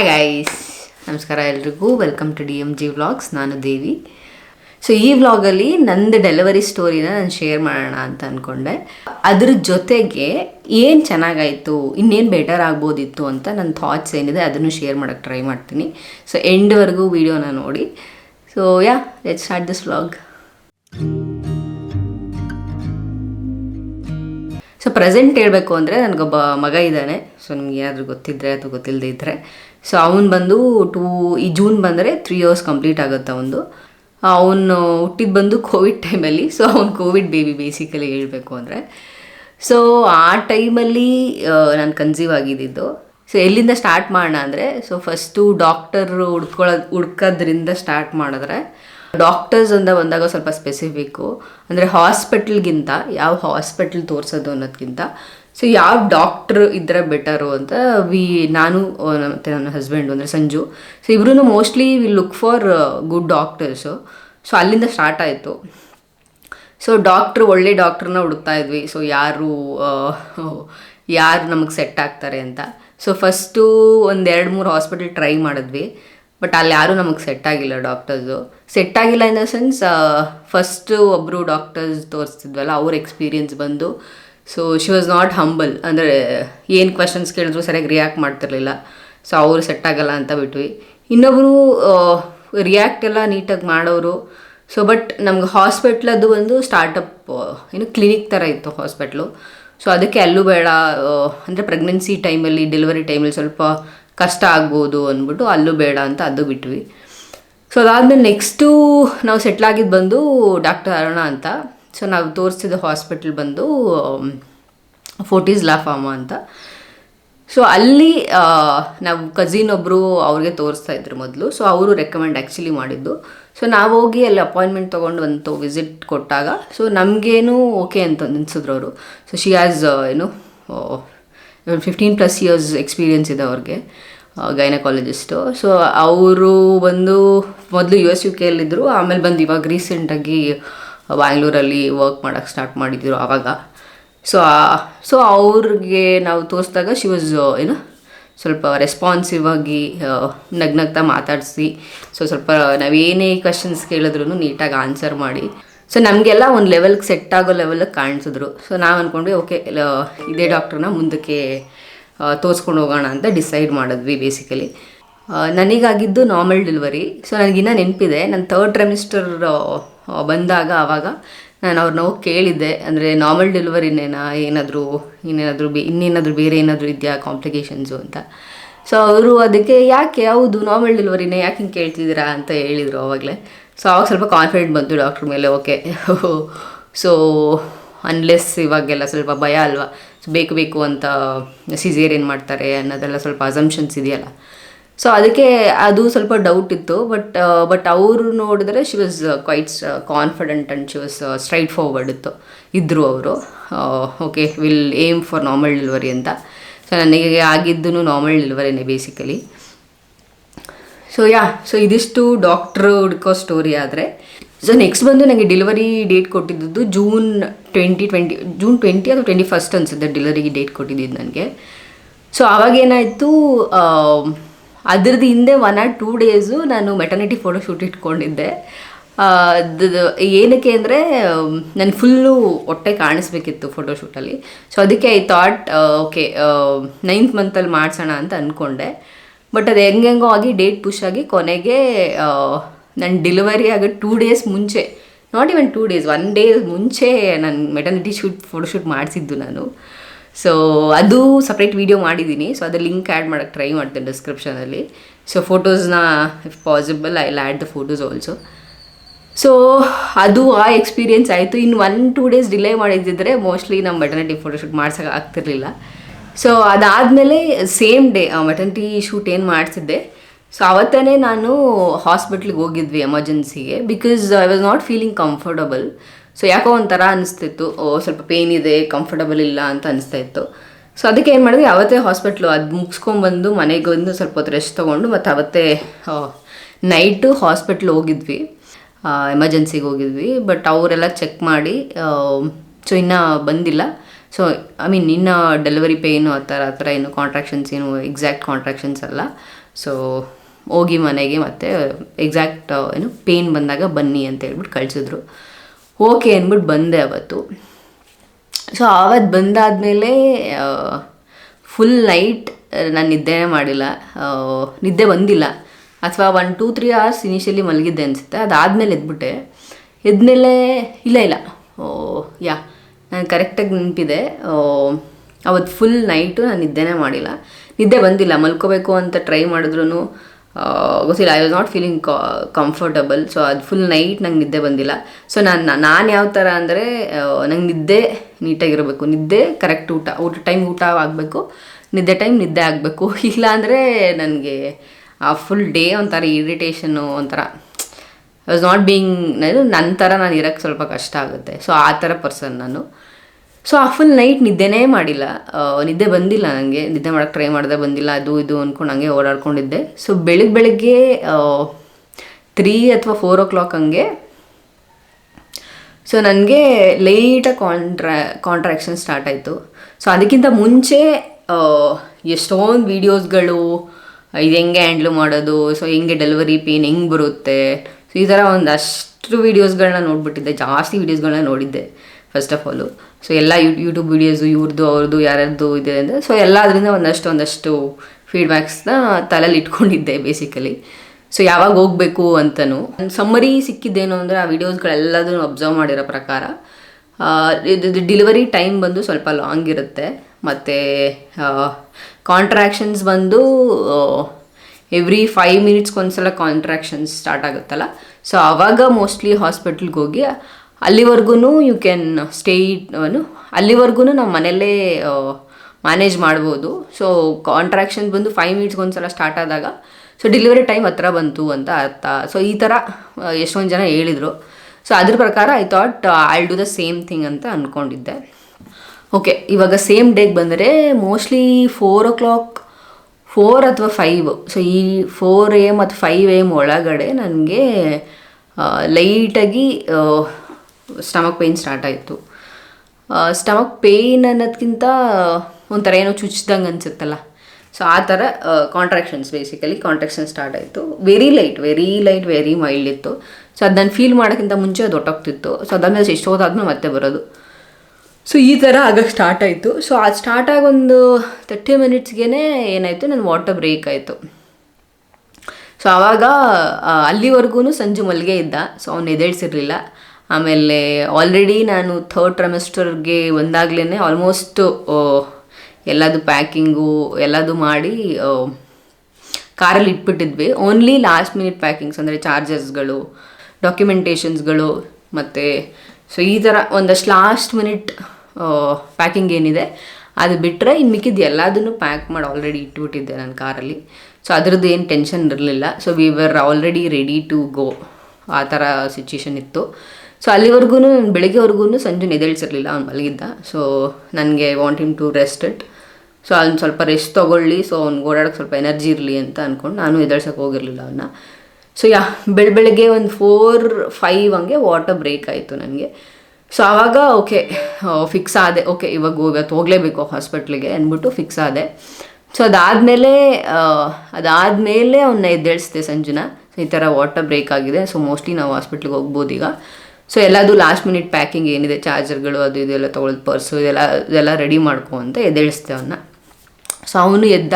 Hi guys ನಮಸ್ಕಾರ ಎಲ್ರಿಗೂ. Welcome to D M G vlogs ನಾನು ದೇವಿ. ಸೊ ಈ ವ್ಲಾಗಲ್ಲಿ ನಂದು ಡೆಲಿವರಿ ಸ್ಟೋರಿನ ನಾನು ಶೇರ್ ಮಾಡೋಣ ಅಂತ ಅಂದ್ಕೊಂಡೆ ಅದ್ರ ಜೊತೆಗೆ ಏನು ಚೆನ್ನಾಗಾಯಿತು, ಇನ್ನೇನು ಬೆಟರ್ ಆಗ್ಬೋದಿತ್ತು ಅಂತ ನನ್ನ ಥಾಟ್ಸ್ ಏನಿದೆ ಅದನ್ನು ಶೇರ್ ಮಾಡೋಕ್ಕೆ ಟ್ರೈ ಮಾಡ್ತೀನಿ. ಸೊ ಎಂಡ್ವರೆಗೂ ವೀಡಿಯೋನ ನೋಡಿ. So ya let start this vlog so present ಹೇಳಬೇಕು ಅಂದರೆ ನನಗೊಬ್ಬ ಮಗ ಇದ್ದಾನೆ. ಸೊ ನಿಮ್ಗೆ ಏನಾದರೂ ಗೊತ್ತಿದ್ದರೆ ಅಥವಾ ಗೊತ್ತಿಲ್ಲದೆ ಇದ್ದರೆ ಸೊ ಅವನು ಬಂದು ಟೂ ಈ ಜೂನ್ ಬಂದರೆ ತ್ರೀ ಇಯರ್ಸ್ ಕಂಪ್ಲೀಟ್ ಆಗುತ್ತೆ ಅವನು ಅವನು ಹುಟ್ಟಿದ್ದು ಬಂದು ಕೋವಿಡ್ ಟೈಮಲ್ಲಿ ಸೊ ಅವ್ನು ಕೋವಿಡ್ ಬೇಬಿ ಬೇಸಿಕಲಿ ಹೇಳಬೇಕು ಅಂದರೆ. ಸೊ ಆ ಟೈಮಲ್ಲಿ ನಾನು ಕನ್ಸೀವ್ ಆಗಿದ್ದಿದ್ದು ಸೊ ಎಲ್ಲಿಂದ ಸ್ಟಾರ್ಟ್ ಮಾಡೋಣ ಅಂದರೆ ಸೊ ಫಸ್ಟು ಡಾಕ್ಟರ್ ಹುಡ್ಕೊಳ್ಳೋದು ಹುಡ್ಕೋದ್ರಿಂದ ಸ್ಟಾರ್ಟ್ ಮಾಡಿದ್ರೆ ಡಾಕ್ಟರ್ಸ್ ಅಂತ ಬಂದಾಗ ಸ್ವಲ್ಪ ಸ್ಪೆಸಿಫಿಕ್ಕು ಅಂದರೆ ಹಾಸ್ಪಿಟ್ಲ್ಗಿಂತ ಯಾವ ಹಾಸ್ಪಿಟ್ಲ್ ತೋರಿಸೋದು ಅನ್ನೋದಕ್ಕಿಂತ ಸೊ ಯಾವ ಡಾಕ್ಟ್ರ್ ಇದ್ದರೆ ಬೆಟರು ಅಂತ ವಿ ನಾನು ಮತ್ತು ನನ್ನ ಹಸ್ಬೆಂಡು ಅಂದರೆ ಸಂಜು. ಸೊ ಇಬ್ರು mostly we look for good doctors so ಅಲ್ಲಿಂದ ಸ್ಟಾರ್ಟ್ ಆಯಿತು. ಸೊ ಡಾಕ್ಟ್ರು ಒಳ್ಳೆ ಡಾಕ್ಟ್ರನ್ನ ಹುಡುಕ್ತಾ ಇದ್ವಿ. ಸೊ ಯಾರು ಯಾರು ನಮಗೆ ಸೆಟ್ ಆಗ್ತಾರೆ ಅಂತ. ಸೊ ಫಸ್ಟು ಒಂದು ಎರಡು ಮೂರು ಹಾಸ್ಪಿಟಲ್ ಟ್ರೈ ಮಾಡಿದ್ವಿ. ಬಟ್ ಅಲ್ಲಿ ಯಾರೂ ನಮಗೆ ಸೆಟ್ ಆಗಿಲ್ಲ ಡಾಕ್ಟರ್ಸು ಸೆಟ್ ಆಗಿಲ್ಲ ಇನ್ ದ ಸೆನ್ಸ್ ಫಸ್ಟು ಒಬ್ಬರು ಡಾಕ್ಟರ್ಸ್ ತೋರಿಸ್ತಿದ್ವಲ್ಲ, ಅವ್ರ ಎಕ್ಸ್ಪೀರಿಯನ್ಸ್ ಬಂದು so she was not humble ಅಂದರೆ, ಏನು ಕ್ವೆಶನ್ಸ್ ಕೇಳಿದ್ರು ಸರಿಯಾಗಿ ರಿಯಾಕ್ಟ್ ಮಾಡ್ತಿರ್ಲಿಲ್ಲ. ಸೊ ಅವರು ಸೆಟ್ ಆಗಲ್ಲ ಅಂತ ಬಿಟ್ವಿ. ಇನ್ನೊಬ್ಬರು ರಿಯಾಕ್ಟ್ ಎಲ್ಲ ನೀಟಾಗಿ ಮಾಡೋರು. ಸೊ ಬಟ್ ನಮ್ಗೆ ಹಾಸ್ಪಿಟ್ಲದ್ದು ಒಂದು ಸ್ಟಾರ್ಟಪ್ ಏನು ಕ್ಲಿನಿಕ್ ಥರ ಇತ್ತು ಹಾಸ್ಪಿಟ್ಲು ಸೊ ಅದಕ್ಕೆ ಅಲ್ಲೂ ಬೇಡ ಅಂದರೆ ಪ್ರೆಗ್ನೆನ್ಸಿ ಟೈಮಲ್ಲಿ ಡೆಲಿವರಿ ಟೈಮಲ್ಲಿ ಸ್ವಲ್ಪ ಕಷ್ಟ ಆಗ್ಬೋದು ಅಂದ್ಬಿಟ್ಟು ಅಲ್ಲೂ ಬೇಡ ಅಂತ ಅದು ಬಿಟ್ವಿ. ಸೊ ಅದಾದಮೇಲೆ ನೆಕ್ಸ್ಟು ನಾವು ಸೆಟ್ಲಾಗಿದ್ದು ಬಂದು ಡಾಕ್ಟರ್ ಅರುಣ ಅಂತ. ಸೊ ನಾವು ತೋರಿಸಿದ ಹಾಸ್ಪಿಟಲ್ ಬಂದು ಫೋರ್ಟೀಸ್ ಲಾಫಾಮ ಅಂತ. ಸೊ ಅಲ್ಲಿ ನಾವು ಕಸಿನ್ ಒಬ್ಬರು ಅವ್ರಿಗೆ ತೋರಿಸ್ತಾ ಇದ್ರು ಮೊದಲು. ಸೊ ಅವರು ರೆಕಮೆಂಡ್ ಆ್ಯಕ್ಚುಲಿ ಮಾಡಿದ್ದು. ಸೊ ನಾವು ಹೋಗಿ ಅಲ್ಲಿ ಅಪಾಯಿಂಟ್ಮೆಂಟ್ ತೊಗೊಂಡು ಒಂದು ವಿಸಿಟ್ ಕೊಟ್ಟಾಗ. ಸೊ ನಮಗೇನು ಓಕೆ ಅಂತ ಅನಿಸಿದ್ರು ಅವರು. ಸೊ ಶಿ ಹ್ಯಾಸ್ ಏನು ಫಿಫ್ಟೀನ್ ಪ್ಲಸ್ ಇಯರ್ಸ್ ಎಕ್ಸ್ಪೀರಿಯನ್ಸ್ ಇದೆ ಅವ್ರಿಗೆ ಗೈನಕಾಲಜಿಸ್ಟು ಸೊ ಅವರು ಬಂದು ಮೊದಲು ಯು ಎಸ್ ಯು ಕೆಯಲ್ಲಿದ್ದರು ಆಮೇಲೆ ಬಂದು ಇವಾಗ ರೀಸೆಂಟಾಗಿ ಬ್ಯಾಂಗ್ಳೂರಲ್ಲಿ ವರ್ಕ್ ಮಾಡೋಕ್ಕೆ ಸ್ಟಾರ್ಟ್ ಮಾಡಿದ್ರು ಆವಾಗ ಸೊ ಸೊ ಅವ್ರಿಗೆ ನಾವು ತೋರಿಸಿದಾಗ ಶಿ ವಾಸ್ ಏನು ಸ್ವಲ್ಪ ರೆಸ್ಪಾನ್ಸಿವ್ ಆಗಿ ಆ, ನಗ್ನಗ್ತಾ ಮಾತಾಡಿಸಿ. ಸೊ ಸ್ವಲ್ಪ ನಾವೇನೇ ಕ್ವಶನ್ಸ್ ಕೇಳಿದ್ರು ನೀಟಾಗಿ ಆನ್ಸರ್ ಮಾಡಿ. ಸೊ ನಮಗೆಲ್ಲ ಒಂದು ಲೆವೆಲ್ಗೆ ಸೆಟ್ ಆಗೋ ಲೆವೆಲ್ಗೆ ಕಾಣಿಸಿದ್ರು. ಸೊ ನಾವು ಅಂದ್ಕೊಂಡ್ವಿ ಓಕೆ ಇದೇ ಡಾಕ್ಟ್ರನ್ನ ಮುಂದಕ್ಕೆ ತೋರಿಸ್ಕೊಂಡು ಹೋಗೋಣ ಅಂತ ಡಿಸೈಡ್ ಮಾಡಿದ್ವಿ ಬೇಸಿಕಲಿ ನನಗಾಗಿದ್ದು ನಾರ್ಮಲ್ ಡೆಲಿವರಿ ಸೊ ನನಗಿನ್ನ ನೆನಪಿದೆ. ನನ್ನ ತರ್ಡ್ ಟ್ರೆಮಿಸ್ಟರ್ ಬಂದಾಗ ಆವಾಗ ನಾನು ಅವ್ರನ್ನ ಹೋಗಿ ಕೇಳಿದ್ದೆ. ಅಂದರೆ ನಾರ್ಮಲ್ ಡೆಲಿವರಿನೇನಾ ಏನಾದರೂ, ಇನ್ನೇನಾದರೂ ಬೇ, ಇನ್ನೇನಾದರೂ ಬೇರೆ ಏನಾದರೂ ಇದೆಯಾ ಕಾಂಪ್ಲಿಕೇಶನ್ಸು ಅಂತ. ಸೊ ಅವರು ಅದಕ್ಕೆ, ಯಾಕೆ? ಹೌದು ನಾರ್ಮಲ್ ಡೆಲಿವರಿನೇ ಯಾಕೆ ಹಿಂಗೆ ಕೇಳ್ತಿದ್ದೀರಾ? ಅಂತ ಹೇಳಿದರು ಆವಾಗಲೇ ಸೊ ಅವಾಗ ಸ್ವಲ್ಪ ಕಾನ್ಫಿಡೆಂಟ್ ಬಂತು ಡಾಕ್ಟ್ರ್ ಮೇಲೆ. ಓಕೆ ಸೊ ಅನ್ಲೆಸ್ ಇವಾಗೆಲ್ಲ ಸ್ವಲ್ಪ ಭಯ ಅಲ್ವಾ? ಸೊ ಬೇಕು ಬೇಕು ಅಂತ ಸಿಸೇರಿಯನ್ ಮಾಡ್ತಾರೆ ಅನ್ನೋದೆಲ್ಲ ಸ್ವಲ್ಪ ಅಸಂಪ್ಷನ್ಸ್ ಇದೆಯಲ್ಲ. ಸೊ ಅದಕ್ಕೆ ಅದು ಸ್ವಲ್ಪ ಡೌಟ್ ಇತ್ತು ಬಟ್ ಬಟ್ ಅವರು ನೋಡಿದ್ರೆ she was quite confident and she was straight forward ಇತ್ತು ಇದ್ದರು ಅವರು. Okay will aim for normal delivery ಅಂತ. ಸೊ ನನಗೆ ಆಗಿದ್ದು ನಾರ್ಮಲ್ ಡೆಲಿವರಿನೇ ಬೇಸಿಕಲಿ ಸೊ ಯಾ ಸೊ ಇದಿಷ್ಟು ಡಾಕ್ಟ್ರು ಹುಡ್ಕೋ ಸ್ಟೋರಿ ಆದರೆ ಸೊ ನೆಕ್ಸ್ಟ್ ಬಂದು ನನಗೆ ಡೆಲಿವರಿ ಡೇಟ್ ಕೊಟ್ಟಿದ್ದು June twenty twenty June twenty ಅಥವಾ ಟ್ವೆಂಟಿ ಫಸ್ಟ್ ಅನಿಸುತ್ತೆ ಡೆಲಿವರಿಗೆ ಡೇಟ್ ಕೊಟ್ಟಿದ್ದು ನನಗೆ. ಸೊ ಆವಾಗ ಏನಾಯಿತು ಅದ್ರದ್ದು ಹಿಂದೆ ಒನ್ ಆರ್ ಟೂ ಡೇಸು ನಾನು ಮೆಟರ್ನಿಟಿ ಫೋಟೋ ಶೂಟ್ ಇಟ್ಕೊಂಡಿದ್ದೆ. ಏನಕ್ಕೆ ಅಂದರೆ ನಾನು ಫುಲ್ಲು ಹೊಟ್ಟೆ ಕಾಣಿಸ್ಬೇಕಿತ್ತು ಫೋಟೋಶೂಟಲ್ಲಿ ಸೊ ಅದಕ್ಕೆ ಐ ಥಾಟ್ ಓಕೆ ನೈನ್ತ್ ಮಂತಲ್ಲಿ ಮಾಡಿಸೋಣ ಅಂತ ಅಂದ್ಕೊಂಡೆ ಬಟ್ ಅದು ಹೆಂಗೆಂಗೋ ಆಗಿ ಡೇಟ್ ಪುಷ್ ಆಗಿ ಕೊನೆಗೆ ನನ್ನ ಡೆಲಿವರಿ ಆಗೋ ಟೂ ಡೇಸ್ ಮುಂಚೆ not even two days one day ಮುಂಚೆ ನಾನು ಮೆಟರ್ನಿಟಿ ಶೂಟ್ ಫೋಟೋಶೂಟ್ ಮಾಡಿಸಿದ್ದು ನಾನು. ಸೊ ಅದು ಸಪ್ರೇಟ್ ವೀಡಿಯೋ ಮಾಡಿದ್ದೀನಿ ಸೊ ಅದು ಲಿಂಕ್ ಆ್ಯಡ್ ಮಾಡೋಕ್ಕೆ ಟ್ರೈ ಮಾಡ್ತೇನೆ ಡಿಸ್ಕ್ರಿಪ್ಷನಲ್ಲಿ so ಫೋಟೋಸ್ನ if possible I add the photos also so ಅದು ಆ ಎಕ್ಸ್ಪೀರಿಯೆನ್ಸ್ ಆಯಿತು. ಇನ್ನು ಒನ್ ಟೂ ಡೇಸ್ ಡಿಲೇ ಮಾಡಿದ್ದಿದ್ರೆ ಮೋಸ್ಟ್ಲಿ ನಮ್ಮ ಮೆಟರ್ನಿಟಿ ಫೋಟೋಶೂಟ್ ಮಾಡ್ಸೋಕೆ ಆಗ್ತಿರ್ಲಿಲ್ಲ. ಸೊ ಅದಾದಮೇಲೆ ಸೇಮ್ ಡೇ ಮೆಟರ್ನಿಟಿ ಶೂಟ್ ಏನು ಮಾಡಿಸಿದ್ದೆ. ಸೊ ಅವತ್ತೇ ನಾನು ಹಾಸ್ಪಿಟ್ಲಿಗೆ ಹೋಗಿದ್ವಿ ಎಮರ್ಜೆನ್ಸಿಗೆ because I was not feeling comfortable so ಯಾಕೋ ಒಂಥರ ಅನಿಸ್ತಿತ್ತು ಸ್ವಲ್ಪ ಪೇಯ್ನ್ ಇದೆ ಕಂಫರ್ಟಬಲ್ ಇಲ್ಲ ಅಂತ ಅನಿಸ್ತಾ ಇತ್ತು. ಸೊ ಅದಕ್ಕೆ ಏನು ಮಾಡಿದ್ವಿ, ಅವತ್ತೇ ಹಾಸ್ಪಿಟ್ಲು ಅದು ಮುಗಿಸ್ಕೊಂಡ್ಬಂದು ಮನೆಗೆ ಬಂದು ಸ್ವಲ್ಪ ಹೊತ್ತು ರೆಸ್ಟ್ ತೊಗೊಂಡು ಮತ್ತು ಅವತ್ತೇ ನೈಟು ಹಾಸ್ಪಿಟ್ಲ್ ಹೋಗಿದ್ವಿ. ಎಮರ್ಜೆನ್ಸಿಗೆ ಹೋಗಿದ್ವಿ. ಬಟ್ ಅವರೆಲ್ಲ ಚೆಕ್ ಮಾಡಿ ಸೊ ಇನ್ನೂ ಬಂದಿಲ್ಲ. ಸೊ ಐ ಮೀನ್ ಇನ್ನು ಡೆಲಿವರಿ ಪೇಯ್ನು ಆ ಥರ ಆ ಥರ ಏನು ಕಾಂಟ್ರಾಕ್ಷನ್ಸ್ ಏನು ಎಕ್ಸಾಕ್ಟ್ ಕಾಂಟ್ರಾಕ್ಷನ್ಸ್ ಅಲ್ಲ. ಸೊ ಹೋಗಿ ಮನೆಗೆ ಮತ್ತೆ ಎಕ್ಸಾಕ್ಟ್ ಏನು ಪೇನ್ ಬಂದಾಗ ಬನ್ನಿ ಅಂತ ಹೇಳ್ಬಿಟ್ಟು ಕಳಿಸಿದ್ರು. ಓಕೆ ಅಂದ್ಬಿಟ್ಟು ಬಂದೆ ಅವತ್ತು. ಸೊ ಆವತ್ತು ಬಂದಾದಮೇಲೆ ಫುಲ್ ನೈಟ್ ನಾನು ನಿದ್ದೆನೇ ಮಾಡಿಲ್ಲ. ನಿದ್ದೆ ಬಂದಿಲ್ಲ. ಅಥವಾ one two three hours initially ಮಲಗಿದ್ದೆ ಅನಿಸುತ್ತೆ. ಅದಾದಮೇಲೆ ಎದ್ಬಿಟ್ಟೆ. ಎದ್ಮೇಲೆ, ಇಲ್ಲ ಇಲ್ಲ. ಓ, ಯಾ, ನಾನು ಕರೆಕ್ಟಾಗಿ ನೆನಪಿದೆ. ಅವತ್ತು ಫುಲ್ ನೈಟು ನಾನು ನಿದ್ದೆನೇ ಮಾಡಿಲ್ಲ. ನಿದ್ದೆ ಬಂದಿಲ್ಲ. ಮಲ್ಕೋಬೇಕು ಅಂತ ಟ್ರೈ ಮಾಡಿದ್ರು ಗೊತ್ತಿಲ್ಲ I was not feeling comfortable so ಅದು ಫುಲ್ ನೈಟ್ ನಂಗೆ ನಿದ್ದೆ ಬಂದಿಲ್ಲ. ಸೊ ನಾನು ನಾನು ಯಾವ ಥರ ಅಂದರೆ ನಂಗೆ ನಿದ್ದೆ ನೀಟಾಗಿರಬೇಕು. ನಿದ್ದೆ ಕರೆಕ್ಟ್ ಊಟ ಊಟ ಟೈಮ್ ಊಟ ಆಗಬೇಕು. ನಿದ್ದೆ ಟೈಮ್ ನಿದ್ದೆ ಆಗಬೇಕು. ಇಲ್ಲ ಅಂದರೆ ನನಗೆ ಆ ಫುಲ್ ಡೇ ಒಂಥರ ಇರಿಟೇಷನ್ನು ಒಂಥರ ಐ ವಾಸ್ ನಾಟ್ ಬೀಯಿಂಗ್ ನನ್ನ ಥರ ನಾನು ಇರೋಕ್ಕೆ ಸ್ವಲ್ಪ ಕಷ್ಟ ಆಗುತ್ತೆ. ಸೊ ಆ ಥರ ಪರ್ಸನ್ ನಾನು. ಸೊ ಆ ಫುಲ್ ನೈಟ್ ನಿದ್ದೆನೇ ಮಾಡಿಲ್ಲ. ನಿದ್ದೆ ಬಂದಿಲ್ಲ ನನಗೆ ನಿದ್ದೆ ಮಾಡೋಕ್ಕೆ ಟ್ರೈ ಮಾಡಿದೆ ಬಂದಿಲ್ಲ, ಅದು ಇದು ಅಂದ್ಕೊಂಡು ಹಂಗೆ ಓಡಾಡ್ಕೊಂಡಿದ್ದೆ. ಸೊ ಬೆಳಗ್ಗೆ ಬೆಳಗ್ಗೆ ತ್ರೀ ಅಥವಾ ಫೋರ್ ಓ ಕ್ಲಾಕ್ ಹಂಗೆ ಸೊ ನನಗೆ ಲೇಟಾಗಿ ಕಾಂಟ್ರಾ ಕಾಂಟ್ರಾಕ್ಷನ್ ಸ್ಟಾರ್ಟ್ ಆಯಿತು. ಸೊ ಅದಕ್ಕಿಂತ ಮುಂಚೆ ಎಷ್ಟೊಂದು ವೀಡಿಯೋಸ್ಗಳು ಇದು ಹೆಂಗೆ ಹ್ಯಾಂಡ್ಲ್ ಮಾಡೋದು ಸೊ ಹೆಂಗೆ ಡೆಲಿವರಿ ಪೇನ್ ಹೆಂಗೆ ಬರುತ್ತೆ. ಸೊ ಈ ಥರ ಒಂದಷ್ಟು ವೀಡಿಯೋಸ್ಗಳನ್ನ ನೋಡಿಬಿಟ್ಟಿದ್ದೆ. ಜಾಸ್ತಿ ವೀಡಿಯೋಸ್ಗಳನ್ನ ನೋಡಿದ್ದೆ ಫಸ್ಟ್ ಆಫ್ ಆಲು ಸೊ ಎಲ್ಲ ಯೂಟ್ಯೂಬ್ ವೀಡಿಯೋಸು ಇವ್ರದ್ದು ಅವ್ರದ್ದು ಯಾರ್ಯಾರ್ದು ಇದೆ ಅಂದರೆ ಸೊ ಎಲ್ಲ ಅದರಿಂದ ಒಂದಷ್ಟು ಒಂದಷ್ಟು ಫೀಡ್ಬ್ಯಾಕ್ಸ್ನ ತಲೆಯಲ್ಲಿ ಇಟ್ಕೊಂಡಿದ್ದೆ ಬೇಸಿಕಲಿ ಸೊ ಯಾವಾಗ ಹೋಗಬೇಕು ಅಂತಲೂ ಸಮ್ಮರಿ ಸಿಕ್ಕಿದ್ದೇನು ಅಂದರೆ, ಆ ವೀಡಿಯೋಸ್ಗಳೆಲ್ಲದನ್ನು ಅಬ್ಸರ್ವ್ ಮಾಡಿರೋ ಪ್ರಕಾರ ಇದು ಡಿಲಿವರಿ ಟೈಮ್ ಬಂದು ಸ್ವಲ್ಪ ಲಾಂಗ್ ಇರುತ್ತೆ. ಮತ್ತು ಕಾಂಟ್ರಾಕ್ಷನ್ಸ್ ಬಂದು ಎವ್ರಿ ಫೈವ್ ಮಿನಿಟ್ಸ್ಗೆ ಒಂದ್ಸಲ ಕಾಂಟ್ರಾಕ್ಷನ್ಸ್ ಸ್ಟಾರ್ಟ್ ಆಗುತ್ತಲ್ಲ. ಸೊ ಆವಾಗ ಮೋಸ್ಟ್ಲಿ ಹಾಸ್ಪಿಟ್ಲ್ಗೆ ಹೋಗಿ ಅಲ್ಲಿವರೆಗೂ ಯು ಕ್ಯಾನ್ ಸ್ಟೇ ಏನು ಅಲ್ಲಿವರೆಗೂ ನಾವು ಮನೆಯಲ್ಲೇ ಮ್ಯಾನೇಜ್ ಮಾಡ್ಬೋದು. ಸೊ ಕಾಂಟ್ರಾಕ್ಷನ್ ಬಂದು ಫೈವ್ ಮಿನಿಟ್ಸ್ಗೆ ಒಂದ್ಸಲ ಸ್ಟಾರ್ಟ್ ಆದಾಗ ಸೊ ಡೆಲಿವರಿ ಟೈಮ್ ಹತ್ರ ಬಂತು ಅಂತ ಅರ್ಥ. ಸೊ ಈ ಥರ ಎಷ್ಟೊಂದು ಜನ ಹೇಳಿದರು. ಸೊ ಅದ್ರ ಪ್ರಕಾರ I thought I do the same thing ಅಂತ ಅಂದ್ಕೊಂಡಿದ್ದೆ ಓಕೆ ಇವಾಗ ಸೇಮ್ ಡೇಗೆ ಬಂದರೆ mostly four o'clock four ಅಥವಾ ಫೈವ್ ಸೊ ಈ ಫೋರ್ ಎ ಮತ್ತು ಫೈವ್ ಎಂ ಒಳಗಡೆ ನನಗೆ ಲೈಟಾಗಿ ಸ್ಟಮಕ್ ಪೇಯ್ನ್ ಸ್ಟಾರ್ಟ್ ಆಯಿತು. ಸ್ಟಮಕ್ ಪೇಯ್ನ್ ಅನ್ನೋದಕ್ಕಿಂತ ಒಂಥರ ಏನೋ ಚುಚ್ಚಿದಂಗೆ ಅನಿಸುತ್ತಲ್ಲ. ಸೊ ಆ ಥರ ಕಾಂಟ್ರಾಕ್ಷನ್ಸ್ ಬೇಸಿಕಲಿ ಕಾಂಟ್ರಾಕ್ಷನ್ ಸ್ಟಾರ್ಟ್ ಆಯಿತು. Very light very light very mild ಇತ್ತು. ಸೊ ಅದನ್ನು ನಾನು ಫೀಲ್ ಮಾಡೋಕ್ಕಿಂತ ಮುಂಚೆ ಅದು ಹೊಟ್ಟೋಗ್ತಿತ್ತು ಸೊ ಅದಾದ್ಮೇಲೆ ಎಷ್ಟೋದಾದ್ಮೇಲೆ ಮತ್ತೆ ಬರೋದು. ಸೊ ಈ ಥರ ಆಗಕ್ಕೆ ಸ್ಟಾರ್ಟ್ ಆಯಿತು. ಸೊ ಅದು ಸ್ಟಾರ್ಟ್ ಒಂದು ತರ್ಟಿ ಮಿನಿಟ್ಸ್ಗೆ ಏನಾಯಿತು ನನ್ನ ವಾಟರ್ ಬ್ರೇಕ್ ಆಯಿತು. ಸೊ ಆವಾಗ ಅಲ್ಲಿವರೆಗೂ ಸಂಜು ಮಲ್ಲಿಗೆ ಇದ್ದ. ಸೊ ಅವ್ನು ಎದ್ದೇಳ್ಸಿರ್ಲಿಲ್ಲ. ಆಮೇಲೆ ಆಲ್ರೆಡಿ ನಾನು ಥರ್ಡ್ ಟ್ರಮೆಸ್ಟರ್ಗೆ ಒಂದಾಗ್ಲೇ ಆಲ್ಮೋಸ್ಟ್ ಎಲ್ಲದು ಪ್ಯಾಕಿಂಗು ಎಲ್ಲದು ಮಾಡಿ ಕಾರಲ್ಲಿ ಇಟ್ಬಿಟ್ಟಿದ್ವಿ. ಓನ್ಲಿ ಲಾಸ್ಟ್ ಮಿನಿಟ್ ಪ್ಯಾಕಿಂಗ್ಸ್ ಅಂದರೆ ಚಾರ್ಜಸ್ಗಳು ಡಾಕ್ಯುಮೆಂಟೇಷನ್ಸ್ಗಳು ಮತ್ತು ಸೊ ಈ ಥರ ಒಂದಷ್ಟು ಲಾಸ್ಟ್ ಮಿನಿಟ್ ಪ್ಯಾಕಿಂಗ್ ಏನಿದೆ, ಅದು ಬಿಟ್ಟರೆ ಇನ್ನು ಮಿಕ್ಕಿದ್ದು ಎಲ್ಲದನ್ನು ಪ್ಯಾಕ್ ಮಾಡಿ ಆಲ್ರೆಡಿ ಇಟ್ಬಿಟ್ಟಿದ್ದೆ ನನ್ನ ಕಾರಲ್ಲಿ. ಸೊ ಅದ್ರದ್ದು ಏನು ಟೆನ್ಷನ್ ಇರಲಿಲ್ಲ. So we were already ready to go ಆ ಥರ ಸಿಚುವೇಷನ್ ಇತ್ತು. ಸೊ ಅಲ್ಲಿವರೆಗೂ ಬೆಳಗ್ಗೆವರೆಗೂ ಸಂಜು ಎದ್ದೇಳ್ಸಿರ್ಲಿಲ್ಲ ಅವ್ನು ಮಲಗಿದ್ದ. ಸೊ ನನಗೆ want him to rest it so ಅವ್ನು ಸ್ವಲ್ಪ ರೆಸ್ಟ್ ತೊಗೊಳ್ಳಿ. ಸೊ ಅವ್ನಿಗೆ ಓಡಾಡೋಕ್ಕೆ ಸ್ವಲ್ಪ ಎನರ್ಜಿ ಇರಲಿ ಅಂತ ಅಂದ್ಕೊಂಡು ನಾನು ಎದಳ್ಸೋಕೆ ಹೋಗಿರಲಿಲ್ಲ ಅವನ್ನ ಸೊ ಯಾ, ಬೆಳ, ಬೆಳಗ್ಗೆ ಒಂದು ಫೋರ್ ಫೈವ್ ಹಂಗೆ ವಾಟರ್ ಬ್ರೇಕ್ ಆಯಿತು ನನಗೆ. ಸೊ ಆವಾಗ ಓಕೆ ಫಿಕ್ಸ್ ಆದೆ. ಓಕೆ ಇವಾಗ ಇವತ್ತು ಹೋಗಲೇಬೇಕು ಹಾಸ್ಪಿಟ್ಲಿಗೆ ಅಂದ್ಬಿಟ್ಟು ಫಿಕ್ಸ್ ಆದೆ. ಸೊ ಅದಾದಮೇಲೆ ಅದಾದಮೇಲೆ ಅವನ್ನ ಎದ್ದೇಳಿಸ್ದೆ ಸಂಜುನ. ಈ ಥರ ವಾಟರ್ ಬ್ರೇಕ್ ಆಗಿದೆ. ಸೊ ಮೋಸ್ಟ್ಲಿ ನಾವು ಹಾಸ್ಪಿಟ್ಲಿಗೆ ಹೋಗ್ಬೋದು ಈಗ ಸೊ ಎಲ್ಲದು ಲಾಸ್ಟ್ ಮಿನಿಟ್ ಪ್ಯಾಕಿಂಗ್ ಏನಿದೆ ಚಾರ್ಜರ್ಗಳು ಅದು ಇದೆಲ್ಲ ತೊಗೊಳ್ಳೋದು ಪರ್ಸು ಇದೆಲ್ಲ ಇದೆಲ್ಲ ರೆಡಿ ಮಾಡ್ಕೊ ಅಂತ ಎದ್ದೇಳಿಸ್ದೆ ಅವನ್ನ ಸೊ ಅವನು ಎದ್ದ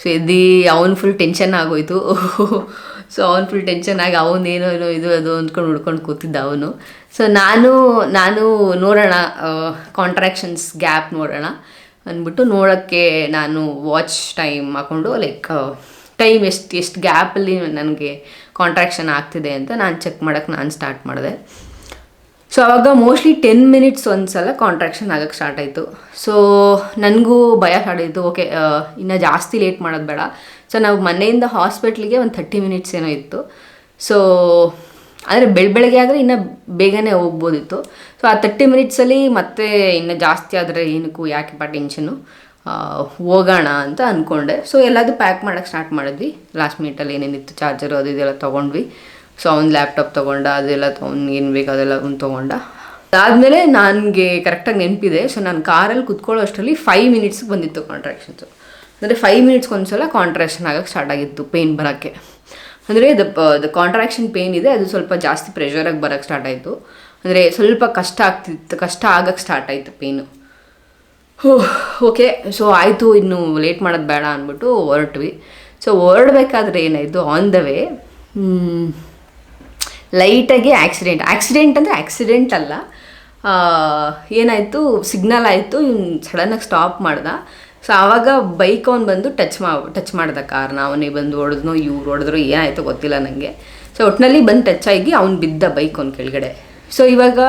ಸೊ ಎದ್ದು ಅವನು ಫುಲ್ ಟೆನ್ಷನ್ ಆಗೋಯ್ತು. ಸೊ ಅವ್ನು ಫುಲ್ ಟೆನ್ಷನ್ ಆಗಿ ಅವನೇನೋ ಏನೋ ಇದು, ಅದು ಅಂದ್ಕೊಂಡು ಹುಡ್ಕೊಂಡು ಕೂತಿದ್ದ ಅವನು. ಸೊ ನಾನು ನಾನು ನೋಡೋಣ ಕಾಂಟ್ರಾಕ್ಷನ್ಸ್ ಗ್ಯಾಪ್ ನೋಡೋಣ ಅಂದ್ಬಿಟ್ಟು ನೋಡೋಕ್ಕೆ ನಾನು ವಾಚ್ ಟೈಮ್ ಹಾಕ್ಕೊಂಡು ಲೈಕ್ ಟೈಮ್ ಎಷ್ಟು ಎಷ್ಟು ಗ್ಯಾಪಲ್ಲಿ ನನಗೆ ಕಾಂಟ್ರಾಕ್ಷನ್ ಆಗ್ತಿದೆ ಅಂತ ನಾನು ಚೆಕ್ ಮಾಡೋಕ್ಕೆ ನಾನು ಸ್ಟಾರ್ಟ್ ಮಾಡಿದೆ. ಸೊ ಅವಾಗ ಮೋಸ್ಟ್ಲಿ ಟೆನ್ ಮಿನಿಟ್ಸ್ ಒಂದು ಸಲ ಕಾಂಟ್ರಾಕ್ಷನ್ ಆಗೋಕ್ಕೆ ಸ್ಟಾರ್ಟ್ ಆಯಿತು. ಸೊ ನನಗೂ ಭಯ ಸ್ಟಾರ್ಟ್ ಓಕೆ ಇನ್ನೂ ಜಾಸ್ತಿ ಲೇಟ್ ಮಾಡೋದು ಬೇಡ. ಸೊ ನಾವು ಮನೆಯಿಂದ ಹಾಸ್ಪಿಟ್ಲಿಗೆ ಒಂದು ಥರ್ಟಿ ಮಿನಿಟ್ಸ್ ಏನೋ ಇತ್ತು. ಸೊ ಆದರೆ ಬೆಳ, ಬೆಳಗ್ಗೆ ಆದರೆ ಇನ್ನೂ ಬೇಗನೆ ಹೋಗ್ಬೋದಿತ್ತು. ಸೊ ಆ ತರ್ಟಿ ಮಿನಿಟ್ಸಲ್ಲಿ ಮತ್ತೆ ಇನ್ನು ಜಾಸ್ತಿ ಆದರೆ ಏನಕ್ಕೂ ಯಾಕೆ ಟೆನ್ಷನು ಹೋಗೋಣ ಅಂತ ಅಂದ್ಕೊಂಡೆ ಸೊ ಎಲ್ಲದು ಪ್ಯಾಕ್ ಮಾಡೋಕ್ಕೆ ಸ್ಟಾರ್ಟ್ ಮಾಡಿದ್ವಿ. ಲಾಸ್ಟ್ ಮಿನಿಟಲ್ಲಿ ಏನೇನಿತ್ತು ಚಾರ್ಜರು ಅದು ಇದೆಲ್ಲ ತೊಗೊಂಡ್ವಿ. ಸೊ ಅವ್ನು ಲ್ಯಾಪ್ಟಾಪ್ ತೊಗೊಂಡ, ಅದೆಲ್ಲ ಅವ್ನಿಗೆ ಏನು ಬೇಕು ಅದೆಲ್ಲ ಅವ್ನು ತೊಗೊಂಡ. ಅದಾದಮೇಲೆ ನನಗೆ ಕರೆಕ್ಟಾಗಿ ನೆನಪಿದೆ. ಸೊ ನಾನು ಕಾರಲ್ಲಿ ಕುತ್ಕೊಳ್ಳೋ ಅಷ್ಟರಲ್ಲಿ ಫೈವ್ ಮಿನಿಟ್ಸ್ಗೆ ಬಂದಿತ್ತು ಕಾಂಟ್ರಾಕ್ಷನ್ಸು ಅಂದರೆ ಫೈವ್ ಮಿನಿಟ್ಸ್ಗೆ ಒಂದ್ಸಲ ಕಾಂಟ್ರಾಕ್ಷನ್ ಆಗೋಕ್ಕೆ ಸ್ಟಾರ್ಟ್ ಆಗಿತ್ತು ಪೇಯ್ನ್ ಬರೋಕ್ಕೆ. ಅಂದರೆ ದ ದ ಕಾಂಟ್ರಾಕ್ಷನ್ ಪೇಯ್ನ್ ಇದೆ, ಅದು ಸ್ವಲ್ಪ ಜಾಸ್ತಿ ಪ್ರೆಷರಾಗಿ ಬರೋಕ್ಕೆ ಸ್ಟಾರ್ಟ್ ಆಯಿತು. ಅಂದರೆ ಸ್ವಲ್ಪ ಕಷ್ಟ ಆಗ್ತಿತ್ತು ಕಷ್ಟ ಆಗೋಕ್ಕೆ ಸ್ಟಾರ್ಟ್ ಆಯಿತು ಪೇಯ್ನು ಓಕೆ ಸೊ ಆಯಿತು, ಇನ್ನು ಲೇಟ್ ಮಾಡೋದು ಬೇಡ ಅಂದ್ಬಿಟ್ಟು ಹೊರಟ್ವಿ. ಸೊ ಹೊರಡ್ಬೇಕಾದ್ರೆ ಏನಾಯಿತು ಆನ್ ದ ವೇ ಲೈಟಾಗಿ ಆಕ್ಸಿಡೆಂಟ್ ಆಕ್ಸಿಡೆಂಟ್ ಅಂದರೆ ಆಕ್ಸಿಡೆಂಟ್ ಅಲ್ಲ. ಏನಾಯಿತು ಸಿಗ್ನಲ್ ಆಯಿತು, ಇವ್ನು ಸಡನ್ನಾಗಿ ಸ್ಟಾಪ್ ಮಾಡ್ದ. ಸೊ ಆವಾಗ ಬೈಕ್ ಅವ್ನು ಬಂದು ಟಚ್ ಮಾ ಟಚ್ ಮಾಡ್ದ ಕಾರ್ನ ಅವನೇ ಬಂದು ಹೊಡೆದ್ನೋ, ಇವ್ರು ಹೊಡೆದ್ರು, ಏನಾಯಿತು ಗೊತ್ತಿಲ್ಲ ನನಗೆ ಸೊ ಒಟ್ಟಿನಲ್ಲಿ ಬಂದು ಟಚ್ ಆಗಿ ಅವ್ನು ಬಿದ್ದ ಬೈಕ್ ಅವ್ನ ಕೆಳಗಡೆ. ಸೊ ಇವಾಗ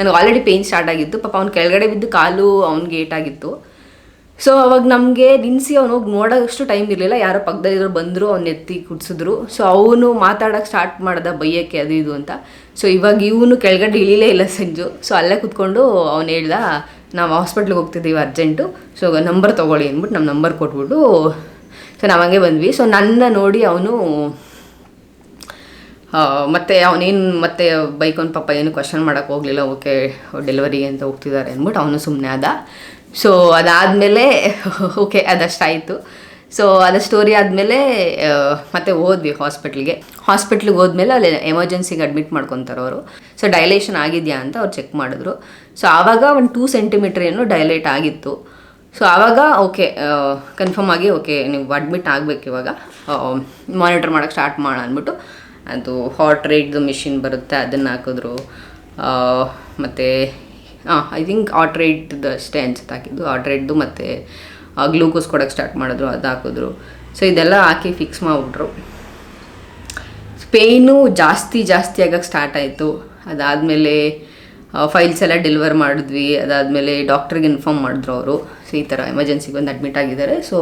ನನಗೆ ಆಲ್ರೆಡಿ ಪೇಯ್ನ್ ಸ್ಟಾರ್ಟ್ ಆಗಿತ್ತು. ಪಾಪ ಅವ್ನು ಕೆಳಗಡೆ ಬಿದ್ದು ಕಾಲು ಅವ್ನಿಗೆ ಏಟಾಗಿತ್ತು ಸೊ ಅವಾಗ ನಮಗೆ ನಿನ್ಸಿ ಅವ್ನು ಹೋಗಿ ನೋಡೋಷ್ಟು ಟೈಮ್ ಇರಲಿಲ್ಲ. ಯಾರೋ ಪಕ್ಕದಲ್ಲಿರೋ ಬಂದರು, ಅವ್ನ ಎತ್ತಿ ಕುಡ್ಸಿದ್ರು ಸೊ ಅವನು ಮಾತಾಡೋಕೆ ಸ್ಟಾರ್ಟ್ ಮಾಡ್ದ ಬೈಯಕ್ಕೆ ಅದು ಇದು ಅಂತ. ಸೊ ಇವಾಗ ಇವನು ಕೆಳಗಡೆ ಇಳಿಲೇ ಇಲ್ಲ ಸಂಜು. ಸೊ ಅಲ್ಲೇ ಕುತ್ಕೊಂಡು ಅವ್ನು ಹೇಳ್ದ, ನಾವು ಹಾಸ್ಪಿಟ್ಲಿಗೆ ಹೋಗ್ತಿದ್ದೀವಿ ಅರ್ಜೆಂಟು ಸೊ ನಂಬರ್ ತೊಗೊಳ್ಳಿ ಅಂದ್ಬಿಟ್ಟು ನಮ್ಮ ನಂಬರ್ ಕೊಟ್ಬಿಟ್ಟು ಸೊ ನಾವು ಹಂಗೆ ಬಂದ್ವಿ. ಸೊ ನನ್ನ ನೋಡಿ ಅವನು ಮತ್ತೆ ಅವನೇನು ಮತ್ತೆ ಬೈಕೊಂಡು ಪಾಪ ಏನು ಕ್ವಶನ್ ಮಾಡೋಕ್ಕೆ ಹೋಗಲಿಲ್ಲ, ಓಕೆ ಡೆಲಿವರಿ ಅಂತ ಹೋಗ್ತಿದ್ದಾರೆ ಅಂದ್ಬಿಟ್ಟು ಅವನು ಸುಮ್ಮನೆ ಆದ. ಸೊ ಅದಾದಮೇಲೆ, ಓಕೆ, ಅದಷ್ಟಾಯಿತು. ಸೊ ಅದ ಸ್ಟೋರಿ ಆದಮೇಲೆ ಮತ್ತೆ ಹೋದ್ವಿ ಹಾಸ್ಪಿಟ್ಲಿಗೆ ಹಾಸ್ಪಿಟ್ಲಿಗೆ ಹೋದ್ಮೇಲೆ ಅಲ್ಲಿ ಎಮರ್ಜೆನ್ಸಿಗೆ ಅಡ್ಮಿಟ್ ಮಾಡ್ಕೊತಾರೆ ಅವರು. ಸೊ ಡೈಲೇಷನ್ ಆಗಿದೆಯಾ ಅಂತ ಅವ್ರು ಚೆಕ್ ಮಾಡಿದ್ರು. ಸೊ ಆವಾಗ ಒಂದು ಟೂ ಸೆಂಟಿಮೀಟ್ರ್ ಏನು ಡೈಲೇಟ್ ಆಗಿತ್ತು. ಸೊ ಆವಾಗ, ಓಕೆ ಕನ್ಫರ್ಮ್ ಆಗಿ, ಓಕೆ, ನೀವು ಅಡ್ಮಿಟ್ ಆಗಬೇಕು ಇವಾಗ. ಮಾನಿಟರ್ ಮಾಡೋಕ್ಕೆ ಸ್ಟಾರ್ಟ್ ಮಾಡ ಅಂದ್ಬಿಟ್ಟು ಅದು ಹಾರ್ಟ್ ರೇಟ್ದು ಮಿಷಿನ್ ಬರುತ್ತೆ, ಅದನ್ನು ಹಾಕಿದ್ರು. ಮತ್ತು ಹಾಂ ಐ ಥಿಂಕ್ ಹಾಟ್ ರೇಟ್ದು ಅಷ್ಟೇ ಅನ್ಸುತ್ತೆ ಹಾಕಿದ್ದು. ಹಾರ್ಟ್ ರೇಟ್ದು ಮತ್ತು ಗ್ಲೂಕೋಸ್ ಕೊಡೋಕ್ಕೆ ಸ್ಟಾರ್ಟ್ ಮಾಡಿದ್ರು, ಅದು ಹಾಕಿದ್ರು. ಸೊ ಇದೆಲ್ಲ ಹಾಕಿ ಫಿಕ್ಸ್ ಮಾಡಿಬಿಟ್ರು. ಪೇಯ್ನು ಜಾಸ್ತಿ ಜಾಸ್ತಿ ಆಗೋಕ್ಕೆ ಸ್ಟಾರ್ಟ್ ಆಯಿತು. ಅದಾದಮೇಲೆ ಫೈಲ್ಸ್ ಎಲ್ಲ ಡೆಲಿವರ್ ಮಾಡಿದ್ವಿ. ಅದಾದಮೇಲೆ ಡಾಕ್ಟ್ರಿಗೆ ಇನ್ಫಾರ್ಮ್ ಮಾಡಿದ್ರು ಅವರು. ಸೊ ಈ ಥರ ಎಮರ್ಜೆನ್ಸಿಗೆ ಬಂದು ಅಡ್ಮಿಟ್ ಆಗಿದ್ದಾರೆ. ಸೊ